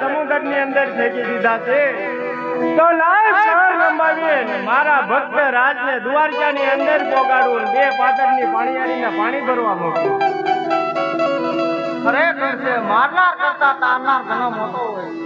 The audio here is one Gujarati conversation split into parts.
સમુદ્રની અંદર ફેંકી દીધા છે. તો લાય શરણ રમાવીએ મારા ભક્ત રાજને દ્વારકાની અંદર પોગાડવું બે પાતળની પાણીયાળીને પાણી ભરવા મોકલું. ખરેખર છે, મારનાર કરતા તારનાર ઘણો મોટો હોય.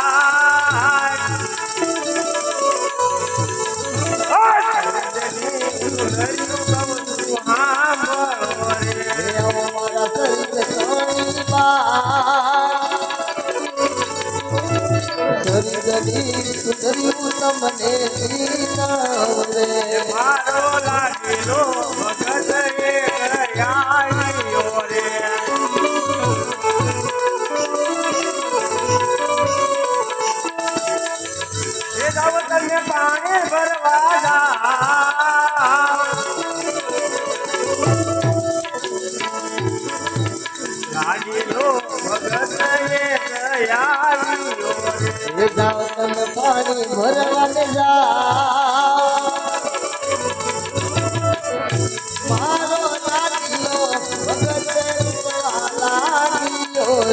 સખી સુધર્યું તમને શ્રી મારો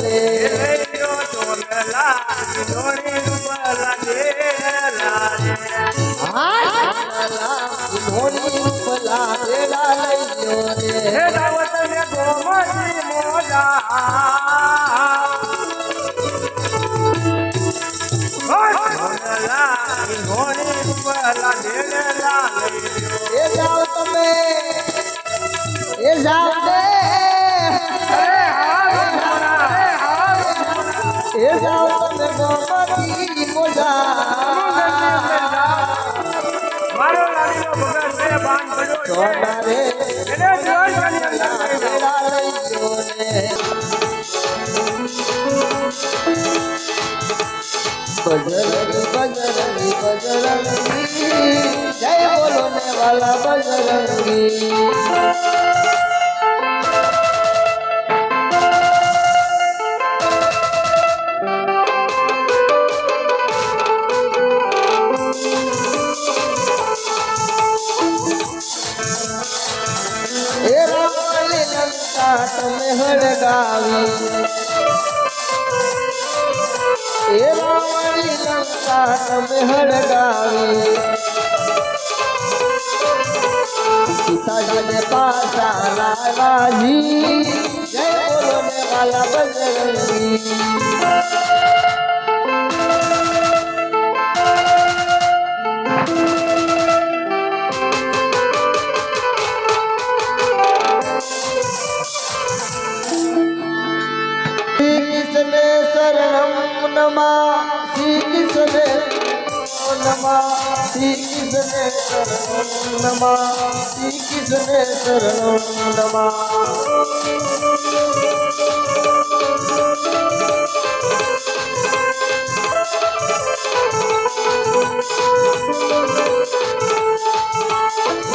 Yeah. બજરંગ બજરંગી બજરંગી જય બોલો ને વાલા બજરંગી હડગાવી એ રાવણી લંકા તમે હડગાવી પિતાજીને પાછા લાલાજી જય બોલો ને વાલા બજરંગી মা শ্রীকৃষ্ণে মা শ্রীকৃষ্ণে মা শ্রীকৃষ্ণে মা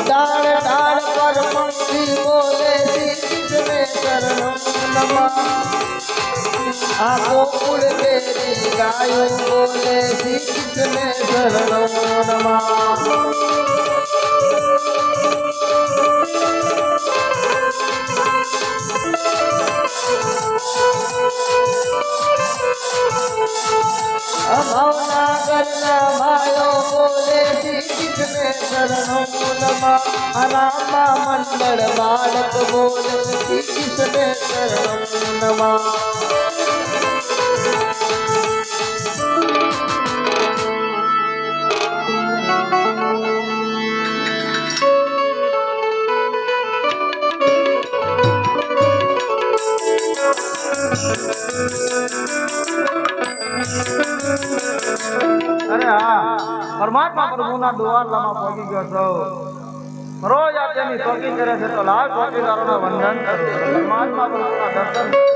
ডার ডার করমণি বলে শ্রীকৃষ্ণে শরণ নমা આ ગોકુળ કેરી ગાયો શ્રી કૃષ્ણ શરણો નમઃ. અમાવના ઘરના ભાઈઓ બોલે શરણો નમઃ. મંડળ બાળક બોલે કૃષ્ણ શરણો નમઃ. અરે હા. પરમાત્મા પ્રભુના દ્વારલામાં પહોંચી ગયો છો. રોજ આ તેની શોખી કરે છે તો લાખ ચોકીદારોના વંદન કરો પરમાત્મા પ્રભુના દર્શન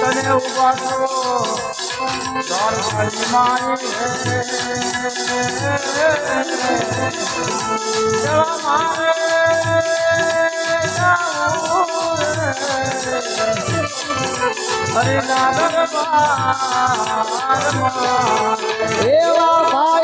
તને ઊભા કરો મારી એવા મારે જાવું રે. હરિના દરબારમાં એવા ભાઈઓ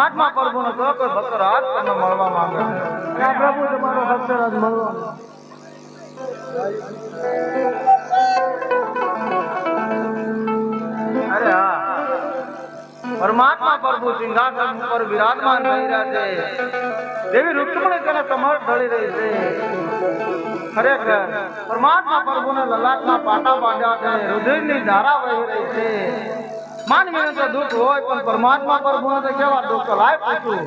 પરમાત્મા પ્રભુનો તો કોઈ ભક્ત રાત તમને મળવા માંગે છે. આ પ્રભુ તમારો ભક્ત રાત મળવા. અરે હા. પરમાત્મા પ્રભુ સિંહાસન ઉપર વિરાજમાન થઈ રહ્યા છે. દેવી રૂક્ષ્મણી તેને સમર્થ ઢળી રહી છે. ખરેખર પરમાત્મા પ્રભુને લલાટમાં પાટા બાંધ્યા છે. રુધિરની ધારા વહી રહી છે. માનવીને તો દુઃખ હોય પણ પરમાત્મા પ્રભુને તો કેવા દુઃખ લાય પૂછું.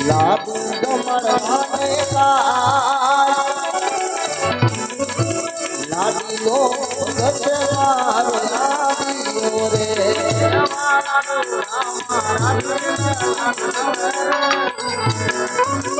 લાગુ ગમણાને લાગી લો ગશે મારો લાગી રે રામ રામ રામ રામ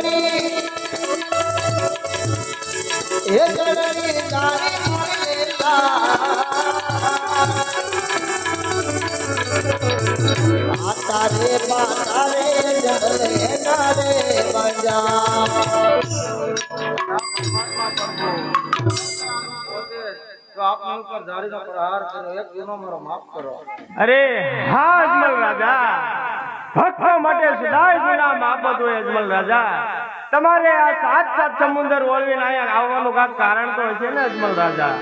એક ગુનો જલે માફ બજા તમારે આ સાત સાત સમુદ્ર ઓળવીને અહીંયા આવવાનું કાંક કારણ તો હશે ને, અજમલ રાજા?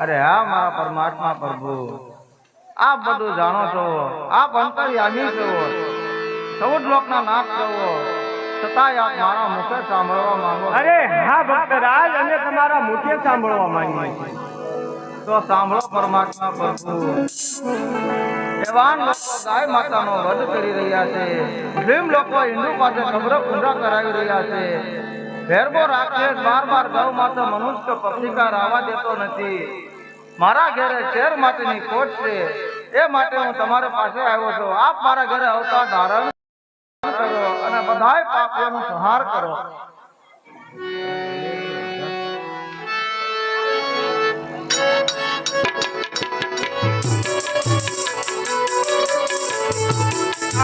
અરે, હા, મારા પરમાત્મા પ્રભુ. આપ બધું જાણો છો. આપ અંતર્યામી છો. ચૌદ લોકના નાશ છો. છતાંય આપ મારા મુખે સાંભળવા માંગો અરે હા ભક્તરાજ અમે તમારા મુખે સાંભળવા માંગીએ તો સાંભળો પરમાત્મા પ્રભુ. એવાન લોકો ગાય માતાનો વધ કરી રહ્યા છે. ભીમ લોકો હિન્દુ પાસે ખબર પૂજા કરાવી રહ્યા છે. ભેરબો રાક્ષસ બાર બાર ગૌ માતા મનુષ્ય પક્ષિકાર આવવા દેતો નથી. મારા ઘરે શેર માટેની કોટ છે. એ માટે હું તમારા પાસે આવ્યો છું. આપ મારા ઘરે આવતા ધારણ કરો અને બધાય પાપોનો સંહાર કરો.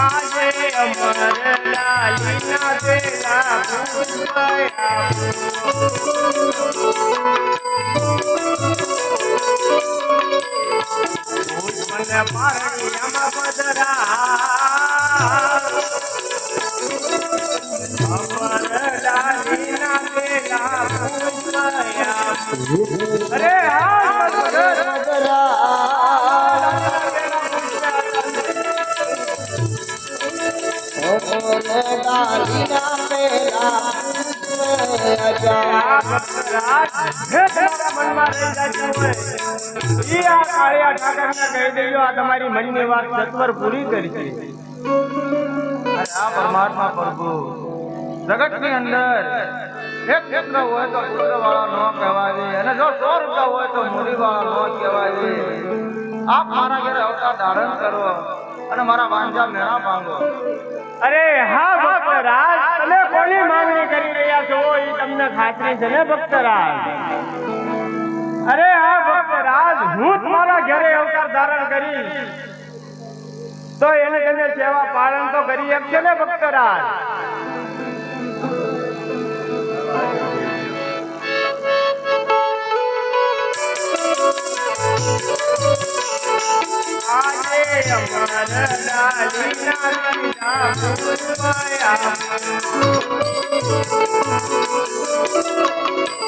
આજે અમર લાલીના બેલા પૂજ્યા મને પારણીયામાં પધરા અમર લાલીના બેલા પૂજ્યા અરે હા મધુર આ ભક્તરાજ, જે તમારા આ તમારી મનની વાત સત્વર પૂરી કરી જગતની અંદર હોય તો પુત્ર વાળા અને જો સો રૂપિયા હોય તો મૂડી વાળા ન કહેવાય આપ અને મારા વાંજા અરે હા છો તમને ખાતરી છે ને, ભક્તરાજ? અરે હા ભક્તરાજ હું તમારા ઘરે અવતાર ધારણ કરીશ તો એને તમે સેવા પાલન તો કરી શકશો ને ભક્તરાજ આજે અમર ડાલીના લીલા ફૂલવાયા મને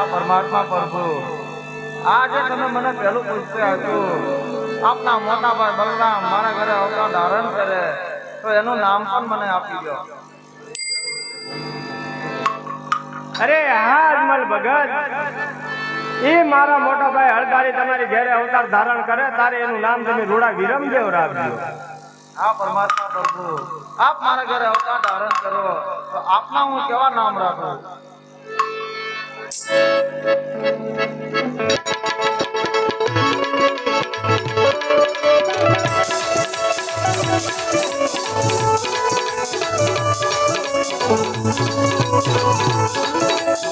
આ પરમાત્મા પ્રભુ. આજે તમે મને પહેલું પૂછતા હતું આપના મોટા ભાઈ બલરામ મારા ઘરે અવતાર ધારણ કરે તો એનું નામ પણ મને આપી દો. અરે હા અજમલ ભગત. એ મારા મોટા ભાઈ હળદારી તમારી ઘરે અવતાર ધારણ કરે તારે એનું નામ તમે રૂડા વિરમદેવ રાખજો. આ પરમાત્મા પ્રભુ. આપ મારા ઘરે અવતાર ધારણ કરો તો આપના હું કેવા નામ રાખું?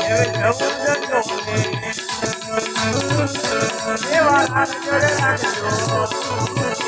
因为咱们家穷嘞，没娃儿，没爹，没娘。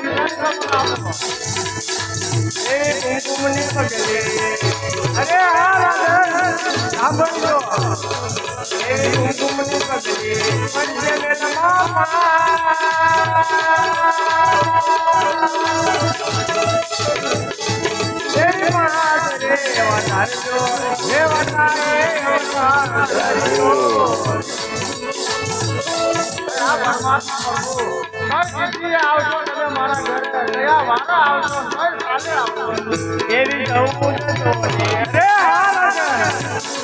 એવા હાથ જોડે રાખજો રામા કે દેવાના જીવ રાખજો રે રાખજો અરે હું રાધન સાંભળજો એવી કુમકુમની પગલી પડશે ને એવી જવું અરે હા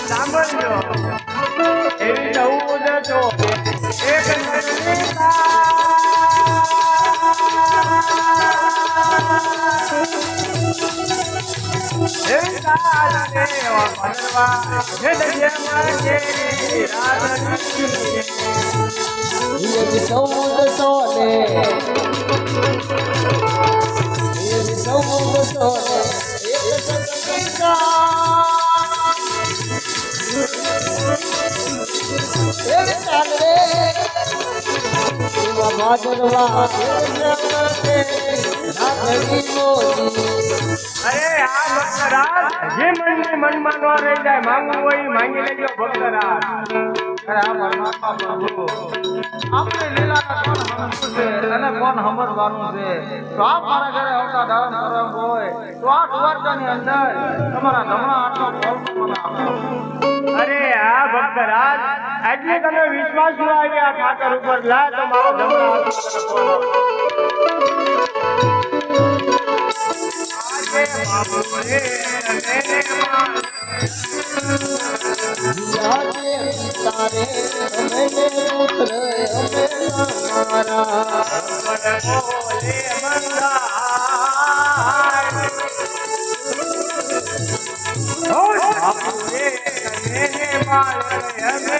સાંભળજો એવી જવું નતો એક એવી ચૌદ સોને ભાદરવા અરે ભક્તરાજ જે મનની મનમાં ન રહી જાય માંગવું હોય માંગી લેજો ભક્તરાજ આપણે લીલાના કોણ સમજવું છે? અને કોણ સમજવાનું છે? તો આ મારા ઘરે આવતા હોય તો આ દ્વારકાની અંદર તમારા જમણા હાથનો ફળ મને આપો. અરે આ ભક્તરાજ એટલે તમે વિશ્વાસ ન આવ્યા ઠાકર ઉપર. લા તો મારો જમણો હાથ રે અને માં જાતે તારે અમે પુત્ર અમે મને બોલે મંદાર. ઓ બાપુ રે અને માં અમે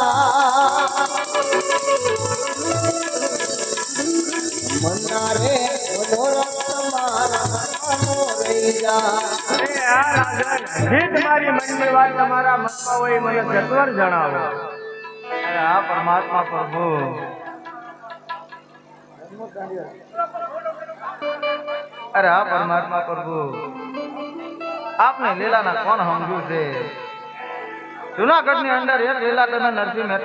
અરે આ પરમાત્મા પ્રભુ. અરે આ પરમાત્મા પ્રભુ. આપને લીલાના કોણ સમજ્યું છે? જુનાગઢની અંદર એક લીલા તમે નરસિંહ મહેતા